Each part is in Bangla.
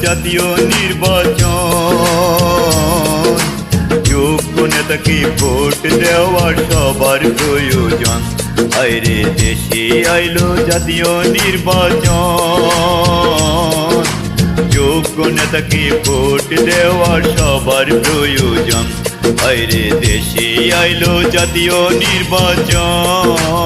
জাতীয় নির্বাচন। যোগ্য নেতাকে ভোট দেওয়ার সবার প্রয়োজন। আইরে দেশে আইলো জাতীয় নির্বাচন। যোগ্য নেতাকে ভোট দেওয়ার সবার প্রয়োজন। আইরে দেশে আইলো জাতীয় নির্বাচন।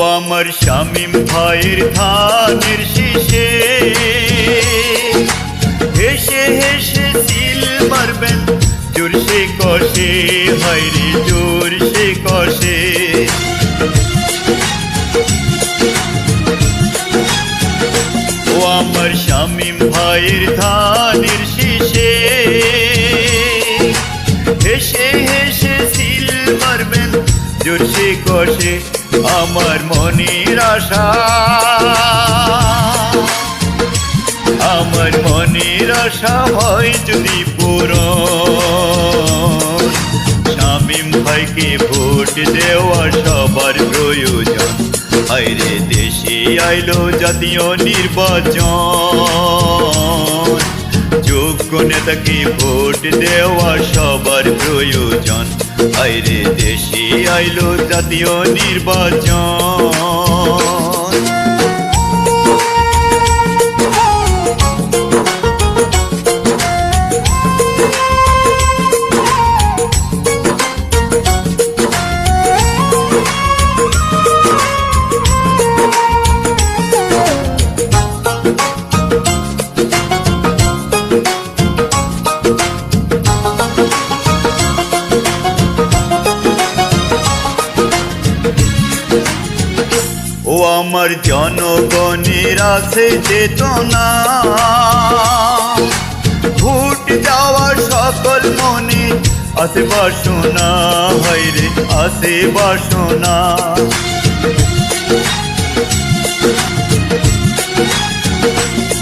আমার শামিম ভাইয়ের ধানের শীষে। হেসে হেসে সিল মারবেন, জোর সে কষে হাইরে জোর সে কষে। ও আমার শামিম ভাইয়ের ধানের শীষে। হেসে হেসে সিল মারবেন জোরসে কষে আমার মনের আশা। আমার মনের আশা হয় যদি পূরণ। শামিম ভাইকে ভোট দেওয়া সবার প্রয়োজন। আইরে দেশে আইলো জাতীয় নির্বাচন। যোগ্য নেতাকে ভোট দেওয়া সবার প্রয়োজন। আইরে দেশে আইলো জাতীয় নির্বাচন। আমার জনগণের আছে চেতনা। ভোট যাওয়া সকল মনে আছে বাসনা হাইরে আছে বাসনা।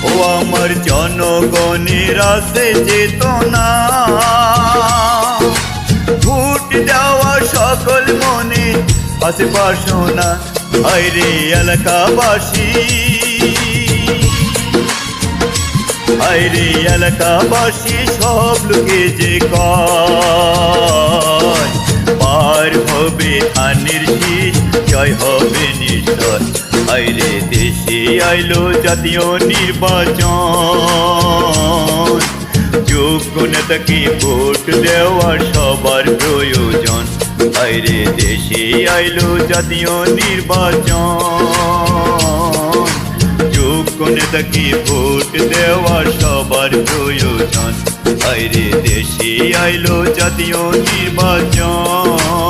ও আমার জনগণের আছে চেতনা। ভোট দেওয়া সকল মনে আছে বাসনা। হাইরে এলাকাবাসী। হাইরে এলাকাবাসী, সব লোকে যে কয়, পার হবে ধানের শীষ, জয় হবে নিশ্চয় আইরে দেশে আইলো জাতীয় নির্বাচন। যোগ্য নেতাকে ভোট দেওয়ার সবার প্রয়োজন। আইরে দেশে আইলো জাতীয় নির্বাচন। যোগ্য নেতাকে ভোট দেওয়া সবার প্রয়োজন। আইরে দেশে আইলো জাতীয় নির্বাচন।